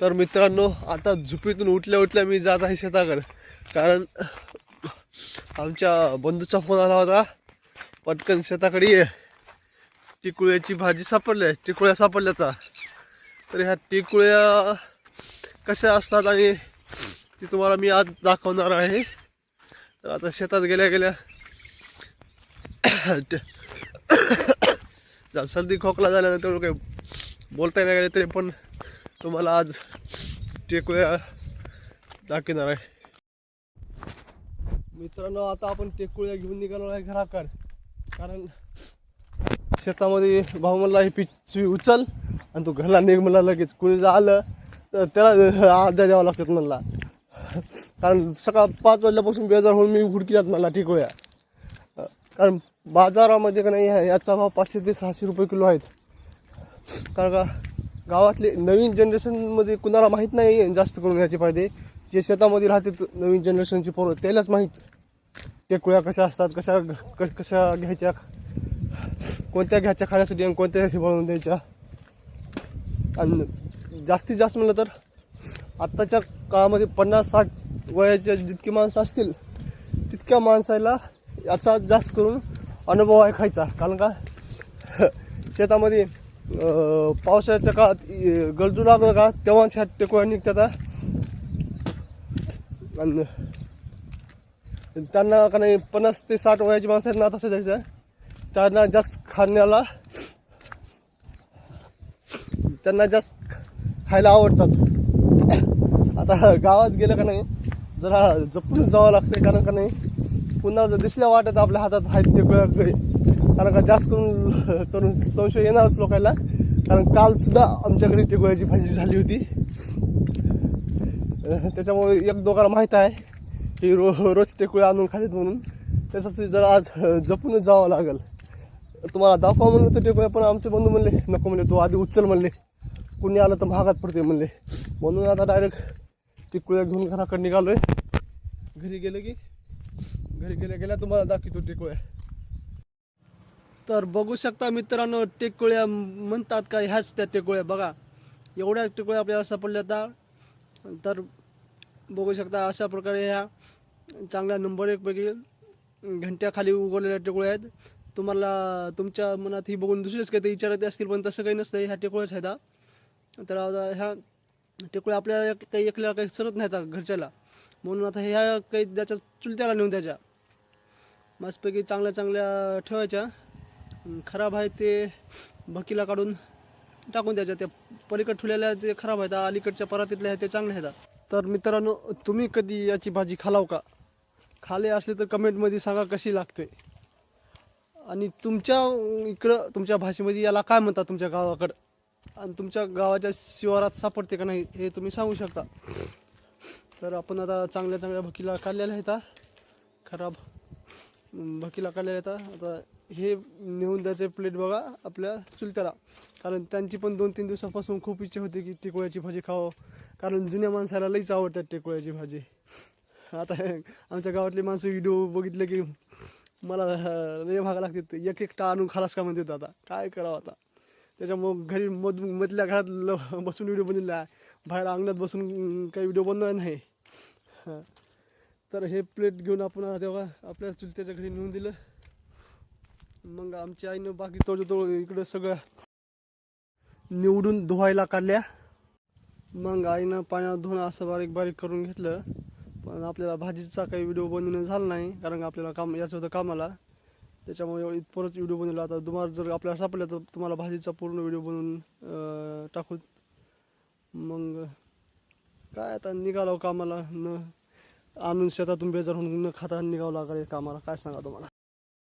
तर मित्रांनो आता झोपेतून उठल्या उठल्या मी जात आहे शेताकडे. कारण आमच्या बंधूचा फोन आला होता. पटकन शेताकडे ये. टिकुळ्याची भाजी सापडली आहे. टिकुळ्या सापडल्या आता. तर ह्या टिकुळ्या कशा असतात आणि ती तुम्हाला मी आज दाखवणार आहे. तर आता शेतात गेल्या गेल्या सर्दी खोकला झाल्यानंतर काही बोलता नाही गेले तरी पण तुम्हाला आज टेकुळ्या दाखवणार आहे. मित्रांनो आता आपण टेकूळ्या घेऊन निघालो आहे घराकडे. कारण शेतामध्ये भाऊ म्हणला ही पिचवी उचल. आणि तो घरला निघ म्हणला लगेच कुणी जर आलं तर त्याला आद्या द्यावा लागतात म्हणला. कारण सकाळ पाच वाजल्यापासून बेजार होऊन मी हुडकी जात मला टिकोया कारण बाजारामध्ये का नाही याचा भाव पाचशे ते सहाशे रुपये किलो आहेत. कारण का गावातले नवीन जनरेशनमध्ये कुणाला माहीत नाही जास्त करून ह्याचे फायदे. जे शेतामध्ये राहते नवीन जनरेशनची पोरं त्यालाच माहीत. टेकुळ्या कशा असतात कशा क- कशा घ्यायच्या कोणत्या घ्यायच्या खाण्यासाठी आणि कोणत्या हे बनवून द्यायच्या. आणि जास्तीत जास्त म्हणलं तर आत्ताच्या काळामध्ये पन्नास साठ वयाच्या जितकी माणसं असतील तितक्या माणसाला याचा जास्त करून अनुभव आहे खायचा. कारण का? शेतामध्ये पावसाळ्याच्या काळात गरजू लागलं का तेव्हा ह्या टेकोळ्या निघतात आणि त्यांना का नाही पन्नास ते साठ वयाची माणसं आहेत ना तसं द्यायचं त्यांना जास्त खाण्याला त्यांना जास्त खायला आवडतात. आता गावात गेलं का नाही जरा जपून जावं लागतं कारण का नाही पुन्हा जर दिसल्या वाटत आपल्या हातात आहेत टेकड्याकडे कारण का जास्त करून करून संशय येणारच लोकांना कारण कालसुद्धा आमच्याकडे ते गोळ्याची भाजी झाली होती. त्याच्यामुळे एक दोघांना माहीत आहे. की रो रोज टेकुळे आणून खालीत म्हणून. त्याच्यासाठी जरा आज जपूनच जावं लागेल. तुम्हाला दाखवा म्हणलं तर टेकुळ्या पण आमचे बंधू म्हणले नको म्हणले तू आधी उचल म्हणले. कुणी आलं तर महागात पडते म्हणले. म्हणून आता डायरेक्ट टिकुळ्या घेऊन घराकडे निघालोय. घरी गेलं की घरी गेल्या गेल्या तुम्हाला दाखवतो टिकुळ्या तर बघू शकता मित्रांनो टेकुळ्या म्हणतात का ह्याच त्या टेकुळ्या बघा एवढ्या टेकुळ्या आपल्याला सापडल्या आता. तर बघू शकता अशा प्रकारे ह्या चांगल्या नंबर एक पैकी घंट्याखाली उगवलेल्या टेकुळ्या आहेत. तुम्हाला तुमच्या मनात ही बघून दुसरेच काही ते विचारायचे असतील पण तसं काही नसतं. ह्या टेकुळ्याच आहेत तर ह्या टेकुळ्या आपल्याला एक- काही एकल्याला काही सरत नाहीत आता घरच्याला. म्हणून आता ह्या काही त्याच्या चुलत्याला नेऊन द्यायच्या. मस्तपैकी चांगल्या चांगल्या ठेवायच्या. खराब आहे ते भकीला काढून टाकून द्यायच्या. त्या पलीकड ठेवलेल्या ते खराब आहेत अलीकडच्या परातीतल्या आहेत ते चांगल्या आहेत. तर मित्रांनो तुम्ही कधी याची भाजी खालाव का? खाले असले तर कमेंटमध्ये सांगा कशी लागते. आणि तुमच्या इकडं तुमच्या भाषेमध्ये याला काय म्हणतात तुमच्या गावाकडं? आणि तुमच्या गावाच्या शिवारात सापडते का नाही हे तुम्ही सांगू शकता. तर आपण आता चांगल्या चांगल्या भकीला काढलेल्या आहेत. खराब भकीला काढलेल्या आहेत. आता हे नेऊन द्यायचे प्लेट बघा आपल्या चुलत्याला. कारण त्यांची पण दोन तीन दिवसापासून खूप इच्छा होती की टिकोळ्याची भाजी खावं. कारण जुन्या माणसाला लईच आवडतात टिकोळ्याची भाजी. आता आमच्या गावातले माणसं व्हिडिओ बघितले की मला रे लय भागा लागते एक एकटा आणून खालास का म्हणतात आता. काय करावं आता? त्याच्यामुळं घरी मध मधल्या घरात ल- बसून व्हिडिओ बनलेला आहे बाहेर अंगणात बसून काही व्हिडिओ बनवला नाही. हां. तर हे प्लेट घेऊन आपण तेव्हा आपल्या चुलत्याच्या घरी नेऊन दिलं. मग आमच्या आईनं बाकी तोड इकडं सगळं निवडून धुवायला काढल्या. मग आईनं पाण्यात धुवून असं बारीक बारीक करून घेतलं. पण आपल्याला भाजीचा काही व्हिडिओ बनवणं झाला नाही कारण आपल्याला काम याचं होतं कामाला. त्याच्यामुळे परत व्हिडिओ बनवला. आता तुम्हाला जर आपल्याला सापडलं तर तुम्हाला भाजीचा पूर्ण व्हिडिओ बनवून टाकू. मग काय आता निघालो कामाला. न आणून शेतातून बेजार होऊन न खाता निघावं लागेल कामाला. काय सांगा तुम्हाला?